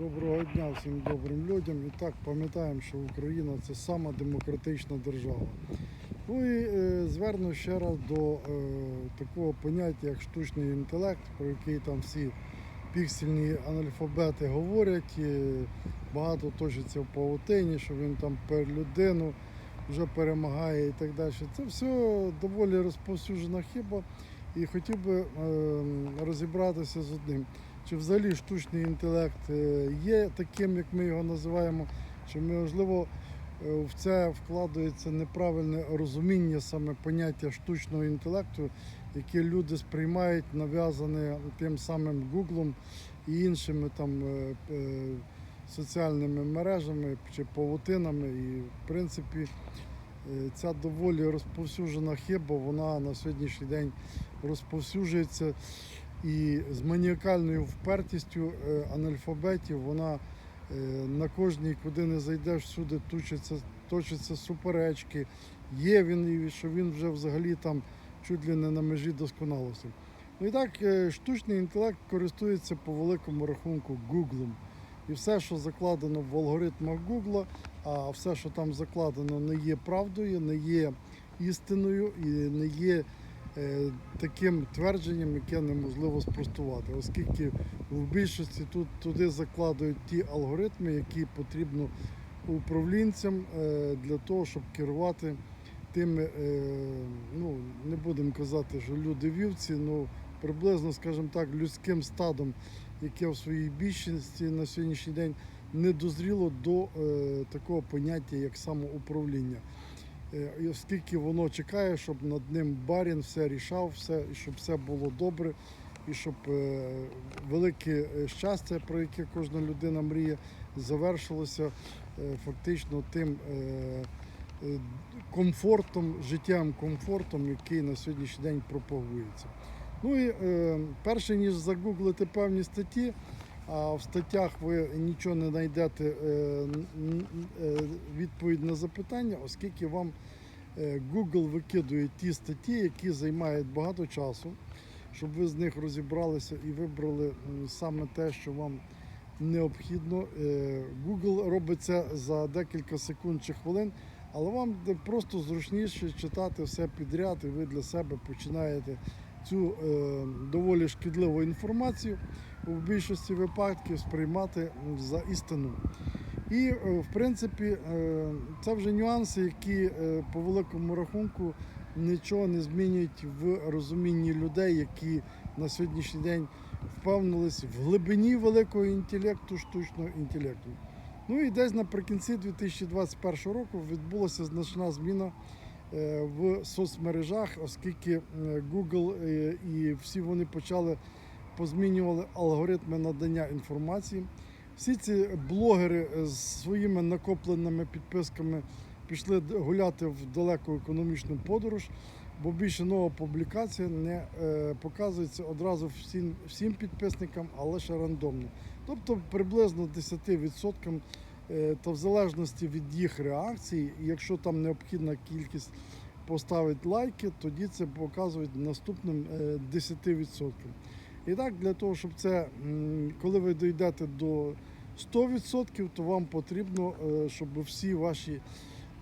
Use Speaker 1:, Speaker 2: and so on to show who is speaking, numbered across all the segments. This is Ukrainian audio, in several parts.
Speaker 1: Доброго дня всім добрим людям. І так пам'ятаємо, що Україна це сама демократична держава. Ну і е, зверну ще раз до е, такого поняття, як штучний інтелект, про який там всі піксельні анальфабети говорять. І багато точиться в павутині, що він там per людину вже перемагає і так далі. Це все доволі розповсюджена хіба. І хотів би е, розібратися з одним. Чи взагалі штучний інтелект е, є таким, як ми його називаємо, чи можливо е, в це вкладається неправильне розуміння саме поняття штучного інтелекту, яке люди сприймають нав'язане тим самим Гуглом і іншими там е, соціальними мережами чи павутинами. І в принципі ця доволі розповсюджена хиба, вона на сьогоднішній день розповсюджується. І з маніакальною впертістю е, анальфабетів вона е, на кожній, куди не зайдеш, всюди точаться, точаться суперечки. Є він, і що він вже взагалі там чуть ли не на межі досконалості. Ну і так, е, штучний інтелект користується по великому рахунку Гуглом. І все, що закладено в алгоритмах Гугла, а все, що там закладено, не є правдою, не є істиною і не є таким твердженням, яке неможливо спростувати, оскільки в більшості тут туди закладують ті алгоритми, які потрібно управлінцям е, для того, щоб керувати тими, е, ну не будемо казати, що люди вівці, ну приблизно, скажімо так, людським стадом, яке в своїй більшості на сьогоднішній день не дозріло до е, такого поняття, як самоуправління. Е, і Оскільки воно чекає, щоб над ним барін все рішав, все, щоб все було добре, і щоб е, велике е, щастя, про яке кожна людина мріє, завершилося фактично тим комфортом, життєвим комфортом, який на сьогоднішній день пропагується. Ну і перше ніж загуглити певні статті, а в статтях ви нічого не знайдете е, е, відповідь на запитання, оскільки вам е, Google викидує ті статті, які займають багато часу, щоб ви з них розібралися і вибрали саме те, що вам необхідно. Google робить це за декілька секунд чи хвилин, але вам просто зручніше читати все підряд, і ви для себе починаєте цю е, доволі шкідливу інформацію у більшості випадків сприймати за істину. І е, в принципі е, це вже нюанси, які по великому рахунку нічого не змінюють в розумінні людей, які на сьогоднішній день впевнились в глибині великого інтелекту, штучного інтелекту. Ну і десь наприкінці 2021 року відбулася значна зміна в соцмережах, оскільки е, Google е, і всі вони почали позмінювали алгоритми надання інформації. Всі ці блогери з своїми накопленими підписками пішли гуляти в далеку економічну подорож, бо більше нова публікація не е, показується одразу всім, всім підписникам, а лише рандомно. Тобто приблизно 10% е, та в залежності від їх реакцій, якщо там необхідна кількість поставить лайки, тоді це показують наступним е, 10%. І так, для того, щоб це, коли ви дійдете до 100%, то вам потрібно, е, щоб всі ваші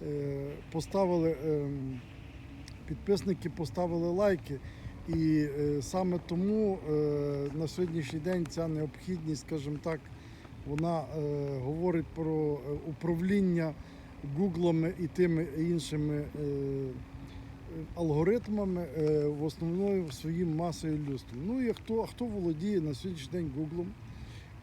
Speaker 1: е, поставили ем, підписники поставили лайки. І е, саме тому е, на сьогоднішній день ця необхідність, скажімо так, вона е, говорить про е, управління гуглами і тими іншими е, алгоритмами е, в основному своїм масою людством. Ну і хто, хто володіє на сьогоднішній день Гуглом,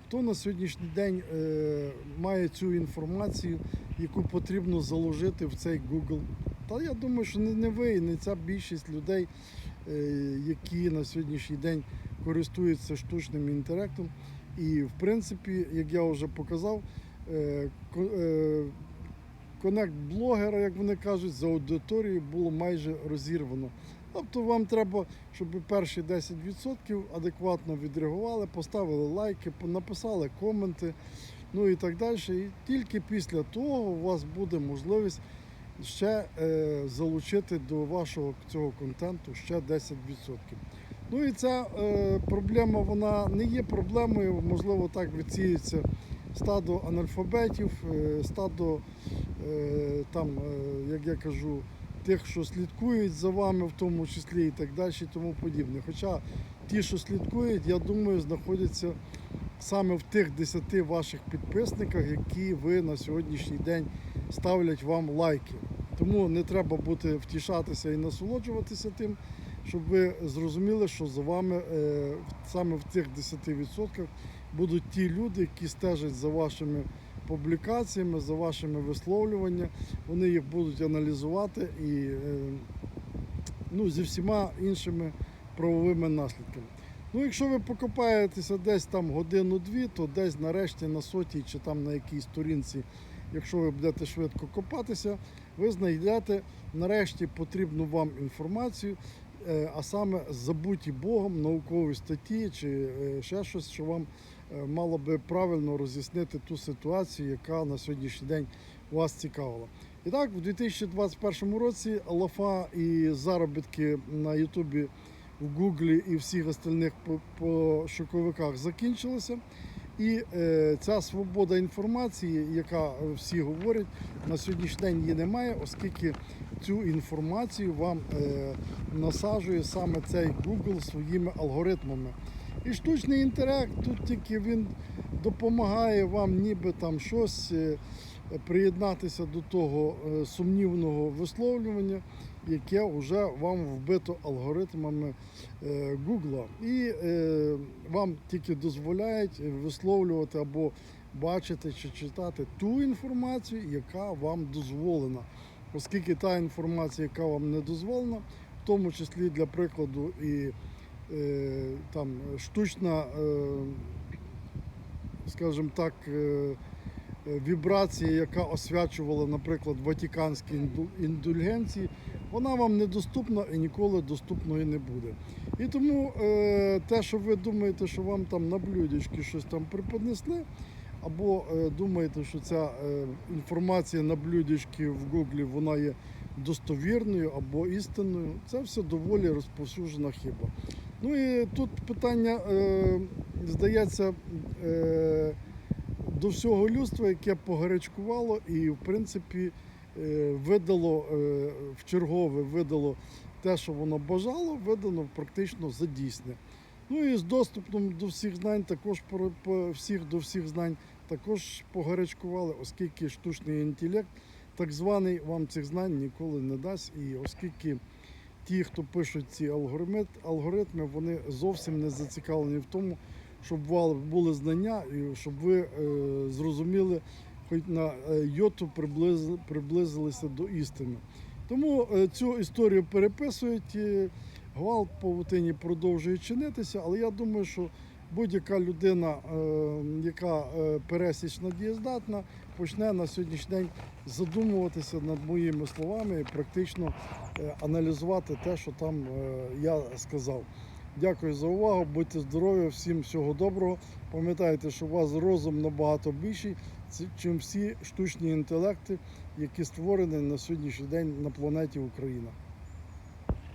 Speaker 1: хто на сьогоднішній день е, має цю інформацію, яку потрібно заложити в цей Google. Та я думаю, що не, ви, не ця більшість людей, е, які на сьогоднішній день користуються штучним інтелектом. І в принципі, як я вже показав, е, е, конект блогера, як вони кажуть, за аудиторією було майже розірвано. Тобто вам треба, щоб перші 10% адекватно відреагували, поставили лайки, написали коменти, ну і так далі. І тільки після того у вас буде можливість ще е, залучити до вашого цього контенту ще 10%. Ну і ця е, проблема вона не є проблемою, можливо, так відсіюється стадо анальфабетів, е, стадо е, там, е, як я кажу, тих, що слідкують за вами, в тому числі і так далі, і тому подібне. Хоча ті, що слідкують, я думаю, знаходяться саме в тих 10 ваших підписниках, які ви на сьогоднішній день ставлять вам лайки. Тому не треба бути втішатися і насолоджуватися тим, щоб ви зрозуміли, що за вами е, саме в цих 10% будуть ті люди, які стежать за вашими публікаціями, за вашими висловлюваннями. Вони їх будуть аналізувати і е, ну, зі всіма іншими правовими наслідками. Ну, якщо ви покопаєтеся десь там годину-дві, то десь нарешті на сотій чи там на якійсь сторінці, якщо ви будете швидко копатися, ви знайдете нарешті потрібну вам інформацію, а саме забуті Богом наукові статті чи е, ще щось, що вам е, мало би правильно роз'яснити ту ситуацію, яка на сьогоднішній день вас цікавила. І так, в 2021 році лафа і заробітки на Ютубі в Гуглі і всіх остальних по- пошуковиках закінчилися. І е, ця свобода інформації, яка е, всі говорять, на сьогоднішній день її немає, оскільки цю інформацію вам е, насаджує саме цей Google своїми алгоритмами. І штучний інтелект тут тільки він допомагає вам ніби там щось е, приєднатися до того е, сумнівного висловлювання, яке вже вам вбито алгоритмами е, Google. І вам тільки дозволяють висловлювати або бачити чи читати ту інформацію, яка вам дозволена. Оскільки та інформація, яка вам не дозволена, в тому числі для прикладу і е, там штучна, е, скажімо так, е, вібрація, яка освячувала, наприклад, ватиканські інду- індульгенції, вона вам недоступна і ніколи доступною не буде. І тому е, те, що ви думаєте, що вам там на блюдечки щось там преподнесли, або е, думаєте, що ця е, інформація на блюдечки в Гуглі вона є достовірною або істинною, це все доволі розповсюджена хіба. Ну і тут питання, е, здається, до всього людства, яке погарячкувало і, в принципі, видало в чергове видало те, що воно бажало, видано практично за дійсне. Ну і з доступом до всіх знань, також по всіх до всіх знань також погарячкували, оскільки штучний інтелект, так званий, вам цих знань ніколи не дасть. І оскільки ті, хто пишуть ці алгоритми, вони зовсім не зацікавлені в тому, щоб були знання і щоб ви е, зрозуміли, хоч на е, йоту приблиз, приблизилися до істини. Тому е, цю історію переписують. е, Гвалт Павутині продовжує чинитися, але я думаю, що будь-яка людина, е, яка е, пересічна дієздатна, почне на сьогоднішній день задумуватися над моїми словами і практично е, аналізувати те, що там я сказав. Дякую за увагу, будьте здорові, всім всього доброго. Пам'ятайте, що у вас розум набагато більший, ніж всі штучні інтелекти, які створені на сьогоднішній день на планеті Україна.